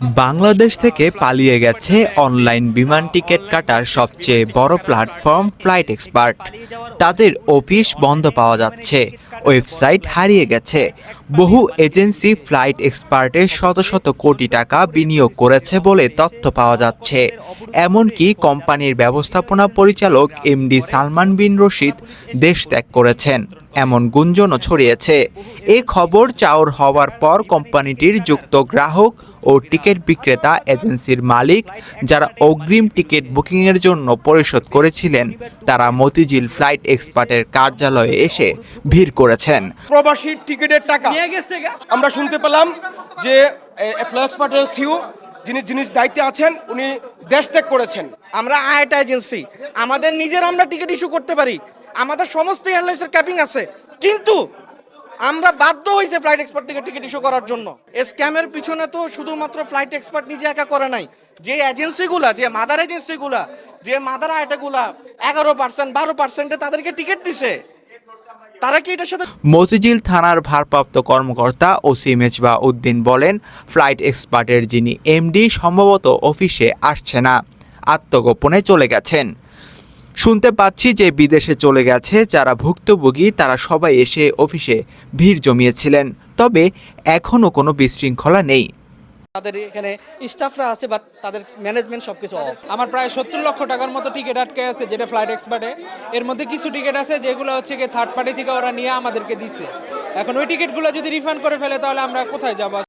বাংলাদেশ থেকে পালিয়ে গেছে অনলাইন বিমান টিকিট কাটার সবচেয়ে বড় প্ল্যাটফর্ম ফ্লাইট এক্সপার্ট। তাদের অফিস বন্ধ পাওয়া যাচ্ছে, ওয়েবসাইট হারিয়ে গেছে। বহু এজেন্সি ফ্লাইট এক্সপার্টে শত শত কোটি টাকা বিনিয়োগ করেছে বলে তথ্য পাওয়া যাচ্ছে। এমনকি কোম্পানির ব্যবস্থাপনা পরিচালক এমডি সালমান বিন রশিদ দেশ ত্যাগ করেছেন। এমন গুঞ্জনও ছড়িয়েছে। এ খবর চাউর হওয়ার পর কোম্পানিটির যুক্ত গ্রাহক ও টিকিট বিক্রেতা এজেন্সির মালিক যারা অগ্রিম টিকিট বুকিংয়ের জন্য পরিশোধ করেছিলেন তারা মতিঝিল ফ্লাইট এক্সপার্টের কার্যালয়ে এসে ভিড় করেছেন। প্রবাসী টিকিটের টাকা। নিয়ে গেছে আমরা শুনতে পেলাম যে ফ্ল্যাক্স পার্টের সিউ যিনি যিনি দায়িত্বে আছেন উনি দেশ ত্যাগ করেছেন। আমরা আইটা এজেন্সি। আমাদের নিজের আমরা টিকিট ইস্যু করতে পারি। আমাদের সমস্ত এয়ারলাইন্সের ক্যাপিং আছে। কিন্তু আমরা বাধ্য হয়েছে ফ্লাইট এক্সপার্ট থেকে টিকিট ইস্যু করার জন্য। স্ক্যামের পিছনে তো শুধুমাত্র ফ্লাইট এক্সপার্ট নিজে একা করে নাই। যে এজেন্সিগুলা যে মাদার এজেন্সিগুলা যে মাদার আইটাগুলা এগারো পার্সেন্ট বারো পার্সেন্টে তাদেরকে টিকিট দিছে। তারা কি সাথে থানার ভারপ্রাপ্ত কর্মকর্তা ওসি মেজবা উদ্দিন বলেন ফ্লাইট এক্সপার্টের যিনি এমডি সম্ভবত অফিসে আসছে না, আত্মগোপনে চলে গেছেন। শুনতে পাচ্ছি যে বিদেশে চলে গেছে, যারা ভুক্তভোগী, তারা সবাই এসে অফিসে ভিড় জমিয়েছিলেন। তবে এখনও কোনো বিশৃঙ্খলা নেই। তাদের এখানে স্টাফরা আছে বাট তাদের ম্যানেজমেন্ট সবকিছু অফ আমার প্রায় সত্তর লক্ষ টাকার মতো টিকিট আটকে আছে, যেটা ফ্লাইট এক্সপার্টে এর মধ্যে কিছু টিকিট আছে, যেগুলো হচ্ছে গিয়ে থার্ড পার্টি থেকে ওরা নিয়ে আমাদেরকে দিছে। এখন ওই টিকিটগুলো যদি রিফান্ড করে ফেলে, তাহলে আমরা কোথায় যাব?